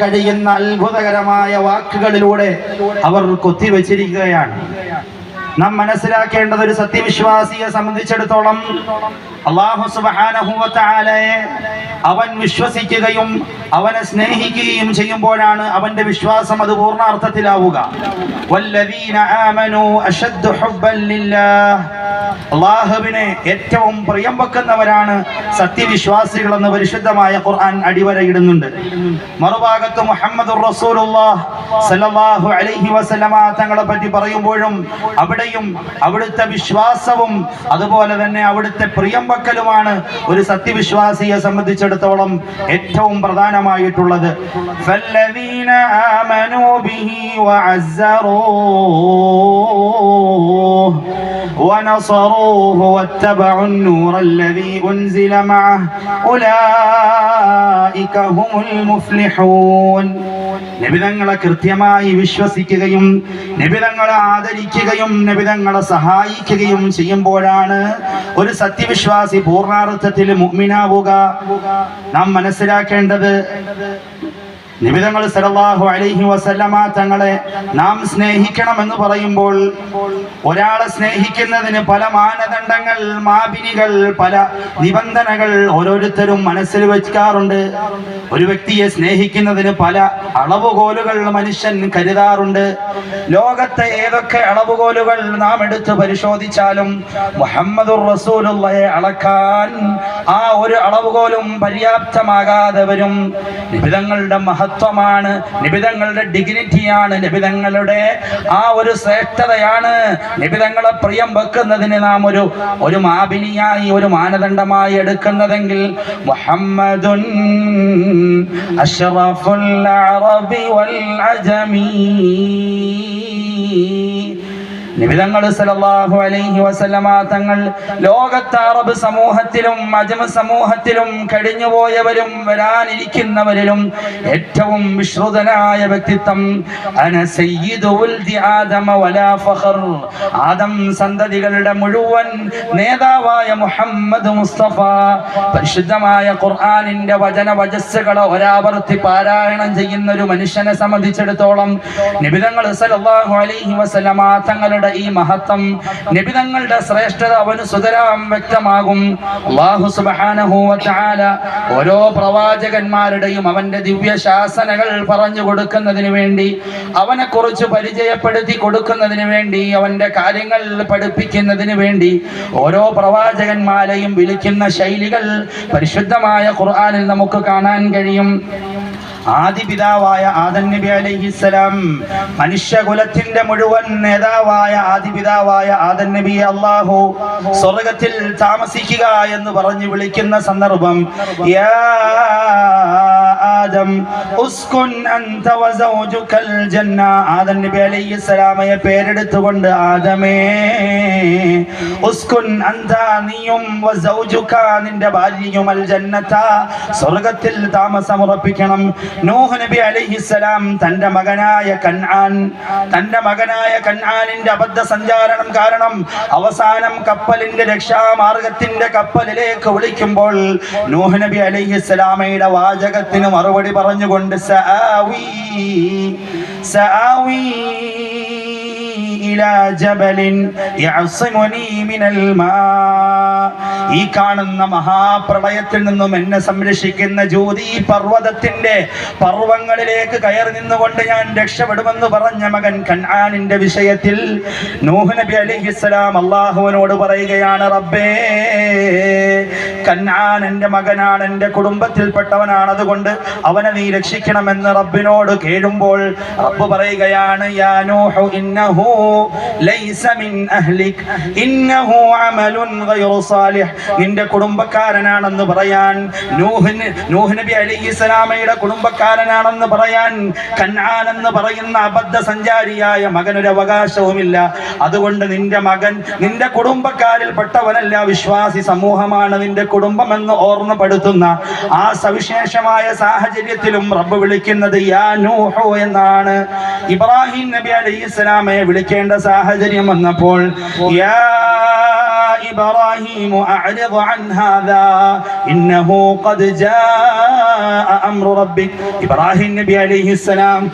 കഴിയുന്ന അത്ഭുതകരമായ വാക്കുകളിലൂടെ അവർ കൊത്തിവെച്ചിരിക്കുകയാണ്. നാം മനസ്സിലാക്കേണ്ടത് ഒരു സത്യവിശ്വാസിയെ സംബന്ധിച്ചിടത്തോളം അള്ളാഹു സുബാനഹുവത്താലയെ അവൻ വിശ്വസിക്കുകയും അവനെ സ്നേഹിക്കുകയും ചെയ്യുമ്പോഴാണ് അവന്റെ വിശ്വാസം അത് പൂർണാർത്ഥത്തിലാവുക. അള്ളാഹുവിനെ ഏറ്റവും പ്രിയം വെക്കുന്നവരാണ് സത്യവിശ്വാസികൾ എന്ന് പരിശുദ്ധമായ ഖുർആൻ അടിവരയിടുന്നുണ്ട്. മറുഭാഗത്ത് മുഹമ്മദ് അലൈഹി വസല്ലമ തങ്ങളെ പറ്റി പറയുമ്പോഴും അവിടെയും അവിടുത്തെ വിശ്വാസവും അതുപോലെ തന്നെ അവിടുത്തെ പ്രിയം വെക്കലുമാണ് ഒരു സത്യവിശ്വാസിയെ സംബന്ധിച്ചിടത്തോളം ഏറ്റവും പ്രധാനമായിട്ടുള്ളത്. ആമനൂ ബിഹി ونصروه واتبعوا النور الذي أنزل معه أولئك هم المفلحون നബിതങ്ങളെ കൃത്യമായി വിശ്വസിക്കുകയും നബിതങ്ങളെ ആദരിക്കുകയും നബിതങ്ങളെ സഹായിക്കുകയും ചെയ്യുമ്പോഴാണ് ഒരു സത്യവിശ്വാസി പൂർണ്ണാർത്ഥത്തിൽ മുഅ്മിനാവുക നാം മനസ്സിലാക്കേണ്ടത് നിബിതങ്ങൾ സലാഹു അലൈഹി വസല്ലമ തങ്ങളെ നാം സ്നേഹിക്കണം എന്ന് പറയുമ്പോൾ ഒരാളെ സ്നേഹിക്കുന്നതിന് പല മാനദണ്ഡങ്ങൾ മാപിനികൾ പല നിബന്ധനകൾ ഓരോരുത്തരും മനസ്സിൽ വെക്കാറുണ്ട്. ഒരു വ്യക്തിയെ സ്നേഹിക്കുന്നതിന് പല അളവുകോലുകൾ മനുഷ്യൻ കരുതാറുണ്ട്. ലോകത്തെ ഏതൊക്കെ അളവുകോലുകൾ നാം എടുത്ത് പരിശോധിച്ചാലും മുഹമ്മദുർ റസൂലുള്ളയെ അളക്കാൻ ആ ഒരു അളവുകോലും പര്യാപ്തമാകാതെ വരും. നിബിതങ്ങളുടെ മഹത്വമാണ് നിബിതങ്ങളുടെ ഡിഗ്നിറ്റിയാണ് നിബിതങ്ങളുടെ ആ ഒരു ശ്രേഷ്ഠതയാണ്. നിബിതങ്ങളെ പ്രിയം വെക്കുന്നതിന് നാം ഒരു ഒരു മാപിനിയായി ഒരു മാനദണ്ഡമായി എടുക്കുന്നതെങ്കിൽ മുഹമ്മദുൻ അഷ്റഫുൽ അറബി വൽ അജമീ. നിബിതങ്ങൾ സല്ലല്ലാഹു അലൈഹി വസല്ലമ തങ്ങൾ ലോകത്തെ അറബ് സമൂഹത്തിലും അജമ സമൂഹത്തിലും കഴിഞ്ഞുപോയവരും വരാനിരിക്കുന്നവരിലും ഏറ്റവും വിശ്രുതനായ വ്യക്തിത്വം അന സയ്യിദുൽ ആദമ വലാ ഫഖർ. ആദം സന്തതികളുടെ മുഴുവൻ നേതാവായ മുഹമ്മദ് മുസ്തഫ പരിശുദ്ധമായ ഖുർആനിന്റെ വചന വജസ്സുകളെ ഒരാവർത്തി പാരായണം ചെയ്യുന്ന ഒരു മനുഷ്യനെ സംബന്ധിച്ചിടത്തോളം നിബിതങ്ങൾ സല്ലല്ലാഹു അലൈഹി വസല്ലമ തങ്ങളുടെ ഈ മഹത്വം. നിബിതങ്ങളുടെ ശ്രേഷ്ഠത അവന് സുതരാം വ്യക്തമാകും. അള്ളാഹു സുബ്ഹാനഹു വ ഓരോ പ്രവാചകന്മാരുടെയും അവന്റെ ദിവ്യ ശാസനകൾ പറഞ്ഞു കൊടുക്കുന്നതിന് വേണ്ടി അവനെ കുറിച്ച് പരിചയപ്പെടുത്തി കൊടുക്കുന്നതിന് വേണ്ടി അവന്റെ കാര്യങ്ങൾ പഠിപ്പിക്കുന്നതിന് വേണ്ടി ഓരോ പ്രവാചകന്മാരെയും വിളിക്കുന്ന ശൈലികൾ പരിശുദ്ധമായ ഖുർആനിൽ നമുക്ക് കാണാൻ കഴിയും. ആദിപിതാവായ ആദൻ നബി അലൈഹിസ്സലാം മനുഷ്യകുലത്തിന്റെ മുഴുവൻ നേതാവായ ആദിപിതാവായ ആദൻ നബി അള്ളാഹു സ്വർഗത്തിൽ താമസിക്കുക എന്ന് പറഞ്ഞു വിളിക്കുന്ന സന്ദർഭം യാ ആദം ഉസ്കുൻ അൻത വസൗജുകൽ ജന്ന ആദൻ നബി അലൈഹിസ്സലാമയെ പേരെടുത്തുകൊണ്ട് ആദമേ ഉസ്കുൻ അന്ത നീയും വസൗജുക നിന്റെ ഭാര്യയും അൽ ജന്നത സ്വർഗത്തിൽ താമസം ഉറപ്പിക്കണം. നൂഹ് നബി അലൈഹിസ്സലാം തന്റെ മകനായ കൻആൻ തന്റെ മകനായ കൻആനിന്റെ അബദ്ധ സഞ്ചാരണം കാരണം അവസാനം കപ്പലിന്റെ രക്ഷാമാർഗത്തിന്റെ കപ്പലിലേക്ക് വിളിക്കുമ്പോൾ നൂഹ് നബി അലൈഹിസ്സലാമയുടെ വാചകത്തിന് മറുപടി പറഞ്ഞുകൊണ്ട് സആവി സആവി ഈ കാണുന്ന മഹാപ്രളയത്തിൽ നിന്നും എന്നെ സംരക്ഷിക്കുന്ന ജ്യോതി പർവതത്തിന്റെ പർവങ്ങളിലേക്ക് കയറി നിന്നുകൊണ്ട് ഞാൻ രക്ഷപ്പെടുമെന്ന് പറഞ്ഞ മകൻ കൻആനിന്റെ വിഷയത്തിൽ നൂഹ് നബി അലൈഹിസ്സലാം അള്ളാഹുവിനോട് പറയുകയാണ് റബ്ബേ കൻആൻ എന്റെ മകനാണ് എന്റെ കുടുംബത്തിൽപ്പെട്ടവനാണ് അതുകൊണ്ട് അവനെ നീ രക്ഷിക്കണമെന്ന് റബ്ബിനോട് കേഴുമ്പോൾ റബ്ബ് പറയുകയാണ് യാ നൂഹു ഇന്നഹു ലൈസ മിൻ ഇന്നഹു ഗൈറു സാലിഹ്. നിന്റെ കുടുംബക്കാരനാണെന്ന് പറയാൻ നൂഹിന് നൂഹ് നബി അലൈഹിസ്സലാമയുടെ കുടുംബക്കാരനാണെന്ന് പറയാൻ കന്നാൻ എന്ന് പറയുന്ന അബദ്ധ സഞ്ചാരിയായ മകനൊരു അവകാശവുമില്ല. അതുകൊണ്ട് നിന്റെ മകൻ നിന്റെ കുടുംബക്കാരിൽ പെട്ടവനല്ല വിശ്വാസി സമൂഹമാണ് നിന്റെ കുടുംബം എന്ന് ഓർമ്മപ്പെടുത്തുന്ന ആ സവിശേഷമായ സാഹചര്യത്തിലും റബ്ബ് വിളിക്കുന്നത് യാ നൂഹു എന്നാണ് ഇബ്രാഹിം നബി അലൈഹി സ്വലാമയെ വിളിക്കേണ്ട സാഹചര്യം വന്നപ്പോൾ യാ إبراهيم أعرض عن هذا إنه قد جاء أمر ربك إبراهيم നബി അലൈഹി السلام